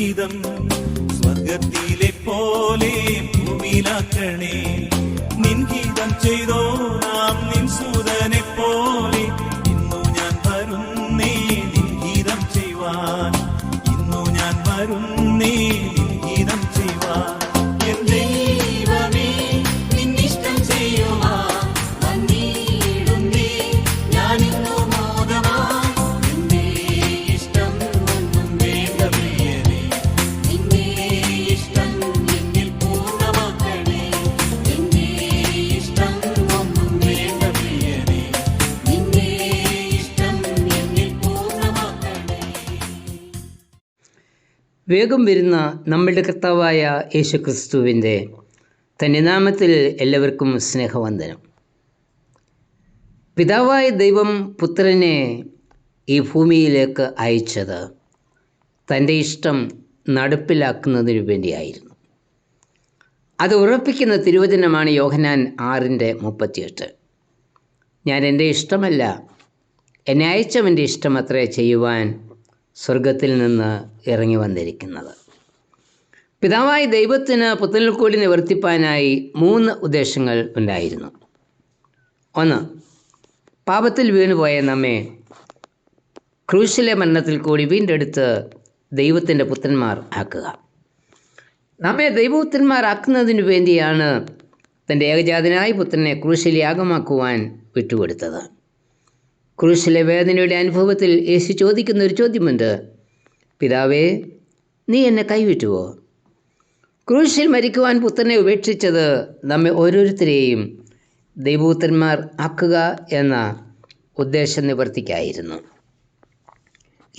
നിൻഹിതം സ്വർഗത്തിലെ പോലെ ഭൂമിയിലാക്കണേ. ഗീതം ചെയ്തോ നാം നിൻ സൂതനെ പോലെ. ഇന്നു ഞാൻ വരുന്നേ നിൻ ഗീതം ചെയ്യുവാൻ. ഇന്നു ഞാൻ വരുന്നേ വേഗം വരുന്ന നമ്മളുടെ കർത്താവായ യേശു ക്രിസ്തുവിന്റെ തന്റെ നാമത്തിൽ എല്ലാവർക്കും സ്നേഹവന്ദനം. പിതാവായ ദൈവം പുത്രനെ ഈ ഭൂമിയിലേക്ക് അയച്ചത് തന്റെ ഇഷ്ടം നടപ്പിലാക്കുന്നതിനു വേണ്ടിയായിരുന്നു. അത് ഉറപ്പിക്കുന്ന തിരുവചനമാണ് യോഹനാൻ ആറിന്റെ മുപ്പത്തിയെട്ട്. ഞാൻ എന്റെ ഇഷ്ടമല്ല എന്നെ അയച്ചവന്റെ ഇഷ്ടം അത്രേ ചെയ്യുവാൻ സ്വർഗത്തിൽ നിന്ന് ഇറങ്ങി വന്നിരിക്കുന്നത്. പിതാവായ ദൈവത്തിന് പുത്തനിൽക്കൂലി നിവർത്തിപ്പാനായി മൂന്ന് ഉദ്ദേശങ്ങൾ ഉണ്ടായിരുന്നു. ഒന്ന് പാപത്തിൽ വീണുപോയ നമ്മെ ക്രൂശിലെ മരണത്തിൽ കൂടി വീണ്ടെടുത്ത് ദൈവത്തിന്റെ പുത്രന്മാർ ആക്കുക. നമ്മെ ദൈവപുത്രന്മാരാക്കുന്നതിനു വേണ്ടിയാണ് തന്റെ ഏകജാതനായ പുത്രനെ ക്രൂശിലെ യാഗമാക്കുവാൻ വിട്ടുകൊടുത്തത്. ക്രൂശിലെ വേദനയുടെ അനുഭവത്തിൽ യേശു ചോദിക്കുന്ന ഒരു ചോദ്യമുണ്ട്. പിതാവേ നീ എന്നെ കൈവിട്ടുവോ? ക്രൂശിൽ മരിക്കുവാൻ പുത്രനെ ഉപേക്ഷിച്ചത് നമ്മെ ഓരോരുത്തരെയും ദൈവപുത്രന്മാർ ആക്കുക എന്ന ഉദ്ദേശ നിവർത്തിക്കായിരുന്നു.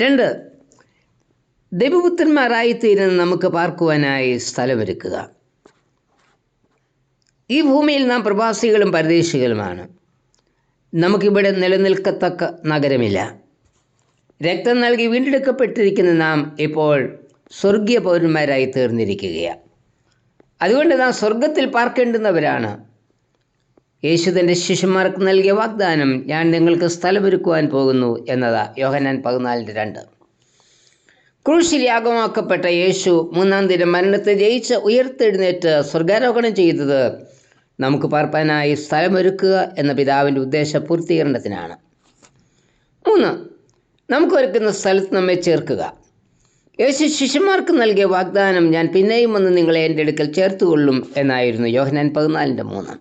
രണ്ട് ദൈവപുത്രന്മാരായിത്തീരുന്ന നമുക്ക് പാർക്കുവാനായി സ്ഥലമൊരുക്കുക. ഈ ഭൂമിയിൽ നാം പ്രവാസികളും പരദേശികളുമാണ്. നമുക്കിവിടെ നിലനിൽക്കത്തക്ക നഗരമില്ല. രക്തം നൽകി വീണ്ടെടുക്കപ്പെട്ടിരിക്കുന്ന നാം ഇപ്പോൾ സ്വർഗീയ പൗരന്മാരായി തീർന്നിരിക്കുകയാണ് അതുകൊണ്ട് നാം സ്വർഗത്തിൽ പാർക്കേണ്ടുന്നവരാണ്. യേശു തന്റെ ശിഷ്യന്മാർക്ക് നൽകിയ വാഗ്ദാനം ഞാൻ നിങ്ങൾക്ക് സ്ഥലമൊരുക്കുവാൻ പോകുന്നു എന്നതാ യോഹനാൻ പതിനാലിന്റെ രണ്ട്. ക്രൂശിൽ യാഗമാക്കപ്പെട്ട യേശു മൂന്നാം ദിനം മരണത്തെ ജയിച്ച് ഉയർത്തെഴുന്നേറ്റ് സ്വർഗാരോഹണം ചെയ്തത് നമുക്ക് പാർപ്പാനായി സ്ഥലമൊരുക്കുക എന്ന പിതാവിന്റെ ഉദ്ദേശ പൂർത്തീകരണത്തിനാണ്. മൂന്ന് നമുക്ക് ഒരുക്കുന്ന സ്ഥലത്ത് നമ്മെ ചേർക്കുക. യേശു ശിഷ്യന്മാർക്ക് നൽകിയ വാഗ്ദാനം ഞാൻ പിന്നെയും വന്ന് നിങ്ങളെ എന്റെ അടുക്കൽ ചേർത്തുകൊള്ളും എന്നായിരുന്നു യോഹനാൻ പതിനാലിന്റെ മൂന്ന്.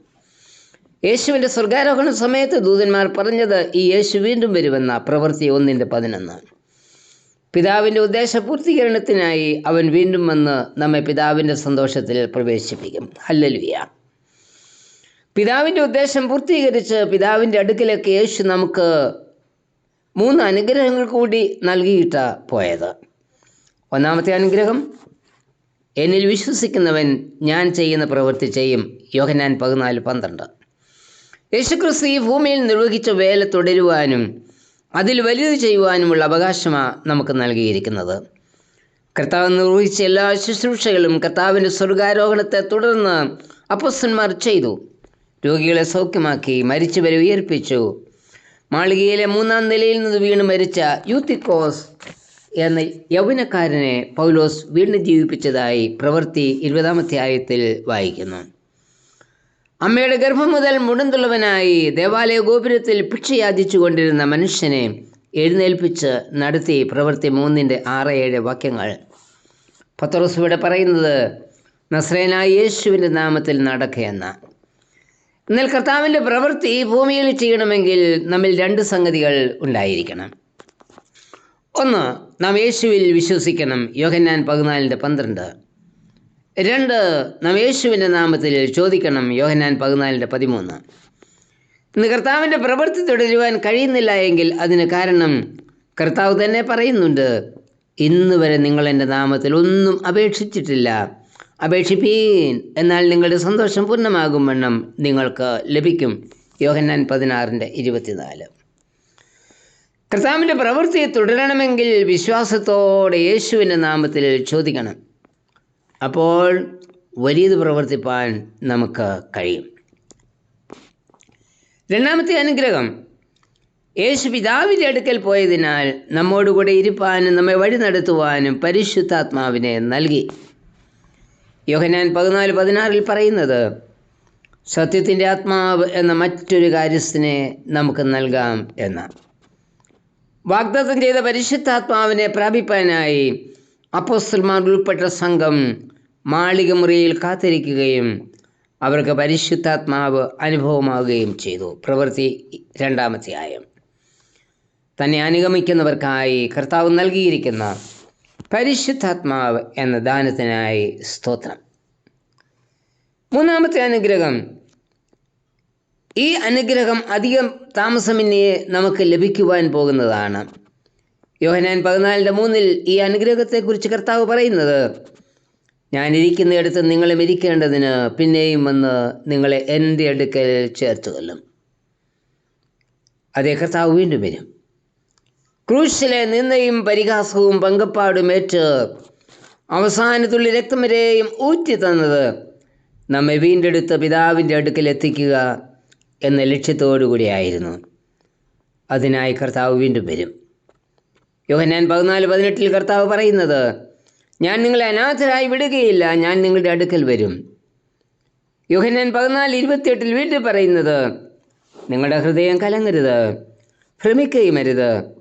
യേശുവിന്റെ സ്വർഗാരോഹണ സമയത്ത് ദൂതന്മാർ പറഞ്ഞത് ഈ യേശു വീണ്ടും വരുമെന്ന പ്രവൃത്തി ഒന്നിന്റെ പതിനൊന്ന്. പിതാവിന്റെ ഉദ്ദേശ പൂർത്തീകരണത്തിനായി അവൻ വീണ്ടും വന്ന് നമ്മെ പിതാവിന്റെ സന്തോഷത്തിൽ പ്രവേശിപ്പിക്കും. ഹല്ലലുയ. പിതാവിന്റെ ഉദ്ദേശം പൂർത്തീകരിച്ച് പിതാവിന്റെ അടുക്കിലേക്ക് യേശു നമുക്ക് മൂന്ന് അനുഗ്രഹങ്ങൾ കൂടി നൽകിയിട്ട് പോയത്. ഒന്നാമത്തെ അനുഗ്രഹം എന്നിൽ വിശ്വസിക്കുന്നവൻ ഞാൻ ചെയ്യുന്ന പ്രവൃത്തി ചെയ്യും. യോഹനാൻ പതിനാല് പന്ത്രണ്ട്. യേശുക്രിസ്തു ഈ ഭൂമിയിൽ നിർവഹിച്ച വേല തുടരുവാനും അതിൽ വലുത് ചെയ്യുവാനുമുള്ള അവകാശമാണ് നമുക്ക് നൽകിയിരിക്കുന്നത്. കർത്താവ് നിർവഹിച്ച എല്ലാ ശുശ്രൂഷകളും കർത്താവിന്റെ സ്വർഗാരോഹണത്തെ തുടർന്ന് അപ്പസ്തന്മാർ ചെയ്തു. രോഗികളെ സൗഖ്യമാക്കി മരിച്ചവരെ ഉയർപ്പിച്ചു. മാളികയിലെ മൂന്നാം നിലയിൽ നിന്ന് വീണ് മരിച്ച യൂത്തിക്കോസ് എന്ന യൗവനക്കാരനെ പൗലോസ് വീണ്ടും ജീവിപ്പിച്ചതായി പ്രവൃത്തി ഇരുപതാം അധ്യായത്തിൽ വായിക്കുന്നു. അമ്മയുടെ ഗർഭം മുതൽ മുടന്തുള്ളവനായി ദേവാലയ ഗോപുരത്തിൽ ഭിക്ഷയാചിച്ചു കൊണ്ടിരുന്ന മനുഷ്യനെ എഴുന്നേൽപ്പിച്ച് നടത്തി പ്രവൃത്തി മൂന്നിന്റെ ആറ് ഏഴ് വാക്യങ്ങൾ. പത്രോസ് ഇവിടെ പറയുന്നത് നസ്രേനായ യേശുവിന്റെ നാമത്തിൽ നടക്കുകയെന്ന എന്നാൽ കർത്താവിന്റെ പ്രവൃത്തി ഭൂമിയിൽ ചെയ്യണമെങ്കിൽ നമ്മിൽ രണ്ട് സംഗതികൾ ഉണ്ടായിരിക്കണം. ഒന്ന് നാം യേശുവിൽ വിശ്വസിക്കണം. യോഹന്നാൻ പതിനാലിന്റെ പന്ത്രണ്ട്. രണ്ട് നാം യേശുവിന്റെ നാമത്തിൽ ചോദിക്കണം. യോഹന്നാൻ പതിനാലിന്റെ പതിമൂന്ന്. ഇന്ന് കർത്താവിന്റെ പ്രവൃത്തി തുടരുവാൻ കഴിയുന്നില്ല എങ്കിൽ അതിന് കാരണം കർത്താവ് തന്നെ പറയുന്നുണ്ട്. ഇന്ന് വരെ നിങ്ങൾ എന്റെ നാമത്തിൽ ഒന്നും അപേക്ഷിച്ചിട്ടില്ല. അപേക്ഷിപ്പീൻ. എന്നാൽ നിങ്ങളുടെ സന്തോഷം പൂർണമാകും വണ്ണം നിങ്ങൾക്ക് ലഭിക്കും. യോഹന്നാൻ പതിനാറിന്റെ ഇരുപത്തിനാല്. കർത്താവിന്റെ പ്രവൃത്തി തുടരണമെങ്കിൽ വിശ്വാസത്തോടെ യേശുവിന്റെ നാമത്തിൽ ചോദിക്കണം. അപ്പോൾ വലിയത് പ്രവർത്തിപ്പാൻ നമുക്ക് കഴിയും. രണ്ടാമത്തെ അനുഗ്രഹം. യേശു പിതാവിന്റെ അടുക്കൽ പോയതിനാൽ നമ്മോടുകൂടെ ഇരുപ്പാനും നമ്മെ വഴി നടത്തുവാനും പരിശുദ്ധാത്മാവിനെ നൽകി. യോഹനാൻ പതിനാല് പതിനാറിൽ പറയുന്നത് സത്യത്തിന്റെ ആത്മാവ് എന്ന മറ്റൊരു കാര്യസ്ഥനെ നമുക്ക് നൽകാം എന്ന് വാഗ്ദത്തം ചെയ്ത പരിശുദ്ധാത്മാവിനെ പ്രാപിപ്പാനായി അപ്പോസ്റ്റൽമാർ ഉൾപ്പെട്ട സംഘം മാളിക മുറിയിൽ കാത്തിരിക്കുകയും അവർക്ക് പരിശുദ്ധാത്മാവ് അനുഭവമാവുകയും ചെയ്തു. പ്രവൃത്തി രണ്ടാമത്തെ ആയം. തന്നെ അനുഗമിക്കുന്നവർക്കായി കർത്താവ് നൽകിയിരിക്കുന്ന പരിശുദ്ധാത്മാവ് എന്ന ദാനത്തിനായി സ്തോത്രം. മൂന്നാമത്തെ അനുഗ്രഹം ഈ അനുഗ്രഹം അധികം താമസമിന്നെ നമുക്ക് ലഭിക്കുവാൻ പോകുന്നതാണ്. യോഹനാൻ പതിനാലിന്റെ മൂന്നിൽ ഈ അനുഗ്രഹത്തെക്കുറിച്ച് കർത്താവ് പറയുന്നത് ഞാൻ ഇരിക്കുന്നിടത്ത് നിങ്ങളും ഇരിക്കേണ്ടതിന് പിന്നെയും വന്ന് നിങ്ങളെ എന്റെ അടുക്കൽ ചേർത്തുകൊല്ലും അതേ കർത്താവ് വീണ്ടും വരും. ക്രൂശിലെ നിന്നയും പരിഹാസവും പങ്കപ്പാടും ഏറ്റ് അവസാനത്തുള്ളി രക്തം വരെയും ഊറ്റി തന്നത് നമ്മെ വീണ്ടെടുത്ത പിതാവിന്റെ അടുക്കൽ എത്തിക്കുക എന്ന ലക്ഷ്യത്തോടു കൂടിയായിരുന്നു അതിനായി കർത്താവ് വീണ്ടും വരും. യോഹന്നാൻ പതിനാല് പതിനെട്ടിൽ കർത്താവ് പറയുന്നത് ഞാൻ നിങ്ങളെ അനാഥരായി വിടുകയില്ല ഞാൻ നിങ്ങളുടെ അടുക്കൽ വരും. യോഹന്നാൻ പതിനാല് ഇരുപത്തിയെട്ടിൽ വീണ്ടും പറയുന്നത് നിങ്ങളുടെ ഹൃദയം കലങ്ങരുത് ഭ്രമിക്കുകയും അരുത്.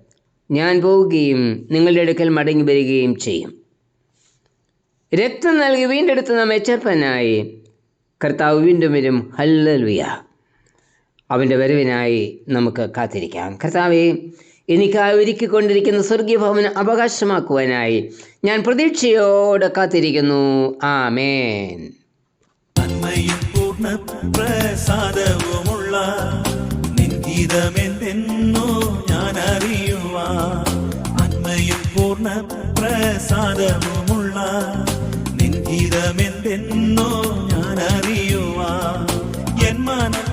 ഞാൻ പോവുകയും നിങ്ങളുടെ അടുക്കൽ മടങ്ങി വരികയും ചെയ്യും. രക്തം നൽകി വീണ്ടെടുത്ത് നാം എച്ചപ്പനായി. കർത്താവ് വീണ്ടും വരും. ഹല്ലലുയ. അവന്റെ വരവിനായി നമുക്ക് കാത്തിരിക്കാം. കർത്താവെ എനിക്കായി ഒരുക്കിക്കൊണ്ടിരിക്കുന്ന സ്വർഗീയ ഭവനം അവകാശമാക്കുവാനായി ഞാൻ പ്രതീക്ഷയോടെ കാത്തിരിക്കുന്നു. ആമേൻ. മേൻ പ്രസാദവുമുള്ള നിന്നോ ഞാൻ അറിയുവാ നന്മയും പൂർണ പ്രസാദമുള്ള നിൻ ഗീതമെന്തെന്നോ ഞാൻ അറിയുവാൻ എൻ മനം